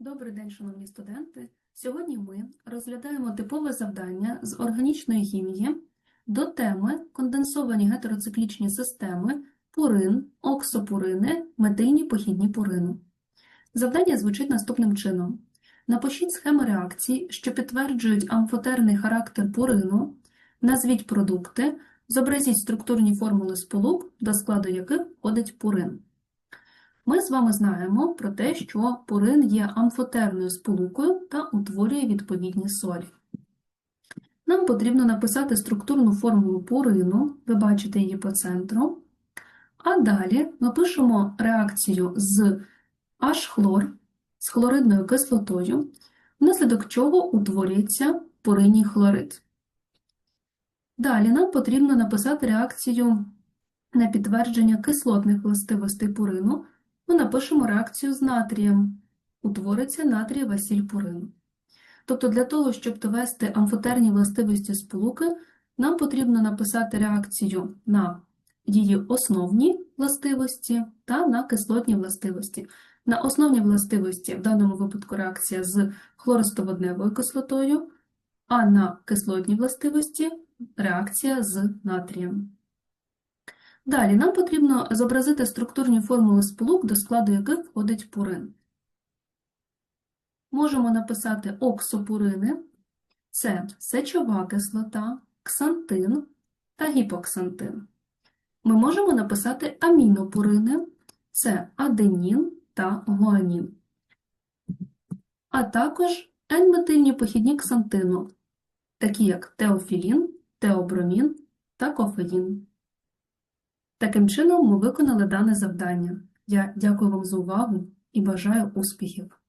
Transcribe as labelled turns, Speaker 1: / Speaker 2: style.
Speaker 1: Добрий день, шановні студенти! Сьогодні ми розглядаємо типове завдання з органічної хімії до теми конденсовані гетероциклічні системи пурин, оксопурини, метильні похідні пурину. Завдання звучить наступним чином. Напишіть схеми реакцій, що підтверджують амфотерний характер пурину, назвіть продукти, зобразіть структурні формули сполук, до складу яких входить пурин. Ми з вами знаємо про те, що пурин є амфотерною сполукою та утворює відповідні солі. Нам потрібно написати структурну формулу пурину, ви бачите її по центру. А далі ми пишемо реакцію з H-хлор з хлоридною кислотою, внаслідок чого утворюється пуриній хлорид. Далі нам потрібно написати реакцію на підтвердження кислотних властивостей пурину. Ми напишемо реакцію з натрієм. Утвориться натрієва сіль пурину. Тобто для того, щоб довести амфотерні властивості сполуки, нам потрібно написати реакцію на її основні властивості та на кислотні властивості. На основні властивості, в даному випадку реакція з хлористоводневою кислотою, а на кислотні властивості реакція з натрієм. Далі нам потрібно зобразити структурні формули сполук, до складу яких входить пурин. Можемо написати оксопурини – це сечова кислота, ксантин та гіпоксантин. Ми можемо написати амінопурини – це аденін та гуанін. А також N-метильні похідні ксантину, такі як теофілін, теобромін та кофеїн. Таким чином, ми виконали дане завдання. Я дякую вам за увагу і бажаю успіхів!